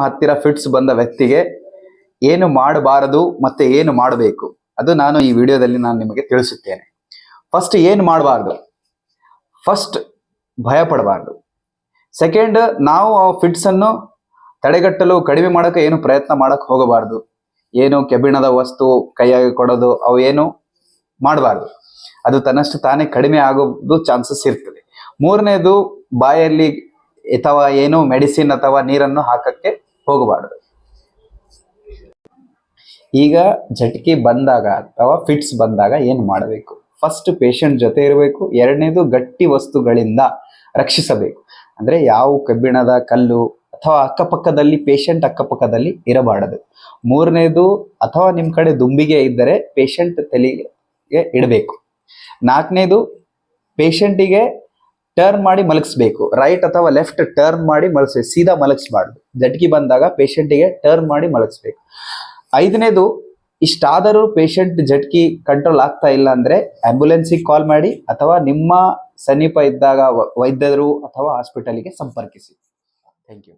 ಹತ್ತಿರ ಫಿಟ್ಸ್ ಬಂದ ವ್ಯಕ್ತಿಗೆ ಏನು ಮಾಡಬಾರದು ಮತ್ತೆ ಏನು ಮಾಡಬೇಕು? ಅದು ನಾನು ಈ ವಿಡಿಯೋದಲ್ಲಿ ನಾನು ನಿಮಗೆ ತಿಳಿಸುತ್ತೇನೆ. ಫಸ್ಟ್ ಏನು ಮಾಡಬಾರ್ದು? ಫಸ್ಟ್ ಭಯ ಪಡಬಾರ್ದು ಸೆಕೆಂಡ್ ನಾವು ಆ ಫಿಟ್ಸ್ ಅನ್ನು ತಡೆಗಟ್ಟಲು, ಕಡಿಮೆ ಮಾಡೋಕೆ ಏನು ಪ್ರಯತ್ನ ಮಾಡೋಕೆ ಹೋಗಬಾರ್ದು. ಏನು ಕೆಬ್ಬಿಣದ ವಸ್ತು ಕೈಯಾಗಿ ಕೊಡೋದು, ಅವು ಏನು ಮಾಡಬಾರ್ದು. ಅದು ತನ್ನಷ್ಟು ತಾನೇ ಕಡಿಮೆ ಆಗೋದು ಚಾನ್ಸಸ್ ಇರ್ತದೆ. ಮೂರನೇದು, ಬಾಯಲ್ಲಿ ಅಥವಾ ಏನು ಮೆಡಿಸಿನ್ ಅಥವಾ ನೀರನ್ನು ಹಾಕಕ್ಕೆ ಹೋಗಬಾರ್ದು. ಈಗ ಜಟ್ಕಿ ಬಂದಾಗ ಅಥವಾ ಫಿಟ್ಸ್ ಬಂದಾಗ ಏನು ಮಾಡಬೇಕು? ಫಸ್ಟ್ ಪೇಷಂಟ್ ಜೊತೆ ಇರಬೇಕು, ಎರಡನೇದು ಗಟ್ಟಿ ವಸ್ತುಗಳಿಂದ ರಕ್ಷಿಸಬೇಕು. ಅಂದ್ರೆ ಯಾವ ಕಬ್ಬಿಣದ ಕಲ್ಲು ಅಥವಾ ಅಕ್ಕಪಕ್ಕದಲ್ಲಿ ಪೇಷಂಟ್ ಅಕ್ಕಪಕ್ಕದಲ್ಲಿ ಇರಬಾರದು. ಮೂರನೇದು ಅಥವಾ ನಿಮ್ಮ ಕಡೆ ದುಂಬಿಗೆ ಇದ್ದರೆ ಪೇಷಂಟ್ ತಲೆಗೆ ಇಡಬೇಕು. ನಾಲ್ಕನೇದು ಪೇಷಂಟಿಗೆ ಟರ್ನ್ ಮಾಡಿ ಮಲಗಿಸ್ಬೇಕು. ರೈಟ್ ಅಥವಾ ಲೆಫ್ಟ್ ಟರ್ನ್ ಮಾಡಿ ಮಲಗಿಸ್ಬೇಕು. ಸೀದಾ ಮಲಗಿಸ್ಬಾರ್ದು. ಜಟ್ಕಿ ಬಂದಾಗ ಪೇಷಂಟಿಗೆ ಟರ್ನ್ ಮಾಡಿ ಮಲಗಿಸ್ಬೇಕು. ಐದನೇದು, ಇಷ್ಟಾದರೂ ಪೇಷಂಟ್ ಜಟ್ಕಿ ಕಂಟ್ರೋಲ್ ಆಗ್ತಾ ಇಲ್ಲ ಅಂದ್ರೆ ಆಂಬ್ಯುಲೆನ್ಸಿಗೆ ಕಾಲ್ ಮಾಡಿ ಅಥವಾ ನಿಮ್ಮ ಸಮೀಪ ಇದ್ದಾಗ ವೈದ್ಯರು ಅಥವಾ ಹಾಸ್ಪಿಟಲಿಗೆ ಸಂಪರ್ಕಿಸಿ. Thank you